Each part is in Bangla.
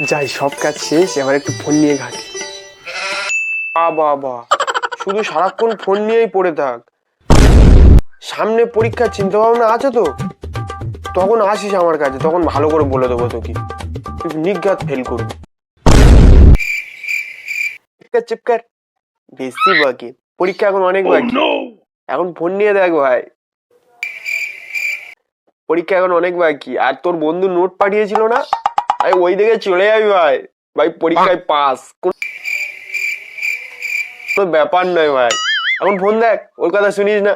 যাই সব কাজ শেষ এবার একটু ফোন নিয়ে ঘাঁটি। বাবা বা শুধু সারাক্ষণ ফোন নিয়েই পড়ে থাক। সামনে পরীক্ষার চিন্তা ভাবনা আছে তো? তখন আসিস আমার কাছে তখন ভালো করে বলে দেবো তোকে। তুই নিজ্ঞাত ফেল করবি। চিপকার চিপকার বেশি বাকি। পরীক্ষা এখন অনেক বাকি। এখন ফোন নিয়ে দেখ ভাই। পরীক্ষা এখন অনেক বাকি। আর তোর বন্ধু নোট পাঠিয়েছিল না? আরে ওই দিকে চলে যাবি ভাই। ভাই পরীক্ষায় পাস কোনো ব্যাপার নয় ভাই। এখন ফোন দেখ ওর কথা শুনিস না।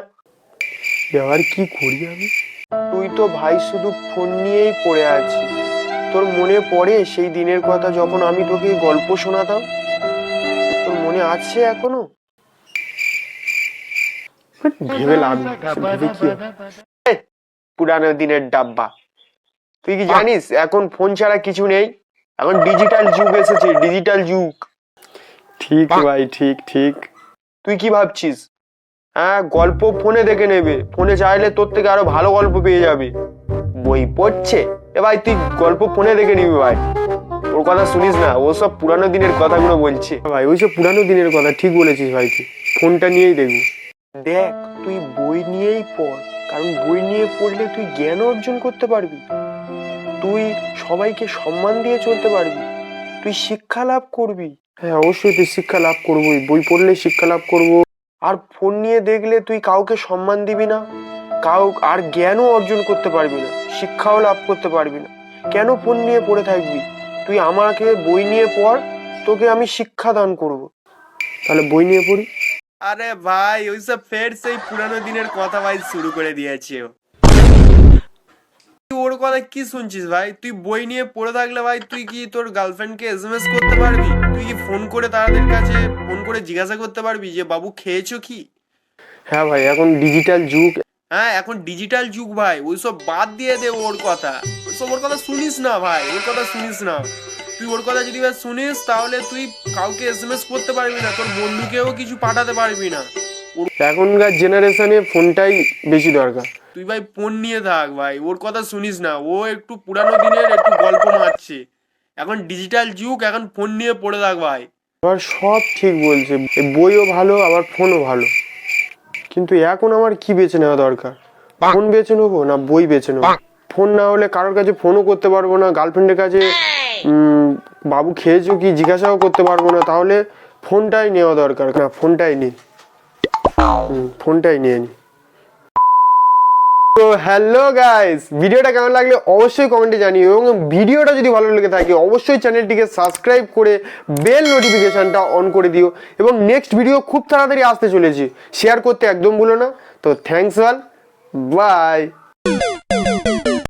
এবার কি করি আমি? তুই তো ভাই শুধু ফোন নিয়েই পড়ে আছিস। তোর মনে পড়ে সেই দিনের কথা যখন আমি তোকে গল্প শোনাতাম? তোর মনে আছে এখনও? ভেবে লাভ ভেবে কি পুরানো দিনের ডাব্বা। তুই কি জানিস এখন ফোন ছাড়া কিছু নেই? এখন ডিজিটাল যুগ এসেছে ডিজিটাল যুগ। ঠিক ভাই ঠিক ঠিক। তুই কি ভাবছিস? হ্যাঁ গল্প ফোনে দেখে নেবে। ফোনে চাইলে তোর থেকে আরও ভালো গল্প পেয়ে যাবে। বই পড়ছে? এ ভাই তুই গল্প ফোনে দেখে নিবি ভাই। ওর কথা শুনিস না ও সব পুরানো দিনের কথাগুলো বলছে। ভাই ওই সব পুরানো দিনের কথা ঠিক বলেছিস ভাই তুই। ফোনটা নিয়েই দেখবি। দেখ তুই বই নিয়েই পড় কারণ বই নিয়ে পড়লে তুই জ্ঞান অর্জন করতে পারবি। তুই সবাইকে সম্মান দিয়ে চলতে পারবি। তুই শিক্ষা লাভ করবি। হ্যাঁ অবশ্যই তুই শিক্ষা লাভ করবি বই পড়লে শিক্ষা লাভ করব। আর ফোন নিয়ে দেখলে তুই কাউকে সম্মান দিবি না। কাউ, আর জ্ঞানও অর্জন করতে পারবি না। শিক্ষাও লাভ করতে পারবি না। কেন ফোন নিয়ে পড়ে থাকবি? তুই আমাকে বই নিয়ে পড়, তোকে আমি শিক্ষা দান করব। তাহলে বই নিয়ে পড়ি? আরে ভাই, ওইসব ফের সেই পুরানো দিনের কথা ভাই শুরু করে দিয়েছে। ওর কথা কি শুনছিস ভাই? তুই বই নিয়ে পড়ে থাকলে ভাই তুই কি তোর গার্লফ্রেন্ডকে এসএমএস করতে পারবি? তুই কি ফোন করে তাদের কাছে ফোন করে জিজ্ঞাসা করতে পারবি যে বাবু খেয়েছো কি? হ্যাঁ ভাই এখন ডিজিটাল যুগ। হ্যাঁ এখন ডিজিটাল যুগ ভাই। ওইসব বাদ দিয়ে দে ওর কথা। ওইসব ওর কথা শুনিস না ভাই। ওর কথা শুনিস না। তুই ওর কথা যদি ভাই শুনিস তাহলে তুই কাউকে এসএমএস করতে পারবি না। তোর বন্ধুকেও কিছু পাঠাতে পারবি না। এখনকার জেনারেশনে ফোনটাই বেশি দরকার। তুই ভাই ফোন নিয়ে থাক ভাই ওর কথা শুনিস না ও একটু পুরানো দিনের একটু গল্প মারছে। এখন ডিজিটাল যুগ এখন ফোন নিয়ে পড়ে থাক ভাই। এবার সব ঠিক বলছে বইও ভালো আবার ফোনও ভালো। কিন্তু এখন আমার কি বেছে নেওয়া দরকার? ফোন বেছে নেব না বই বেছে নেব? ফোন না হলে কারোর কাছে ফোনও করতে পারব না গার্লফ্রেন্ডের কাছে বাবু খেয়েছো কি জিজ্ঞাসাও করতে পারব না তাহলে ফোনটাই নেওয়া দরকার। না ফোনটাই নিই হুম, ফোনটাই নিয়ে নিই তো হ্যালো গাইস, ভিডিওটা কেমন লাগলে অবশ্যই কমেন্টে জানিও এবং ভিডিওটা যদি ভালো লেগে থাকে অবশ্যই চ্যানেলটিকে সাবস্ক্রাইব করে বেল নোটিফিকেশানটা অন করে দিও এবং নেক্সট ভিডিও খুব তাড়াতাড়ি আসতে চলেছি। শেয়ার করতে একদম ভুলো না। তো থ্যাংকস অল বাই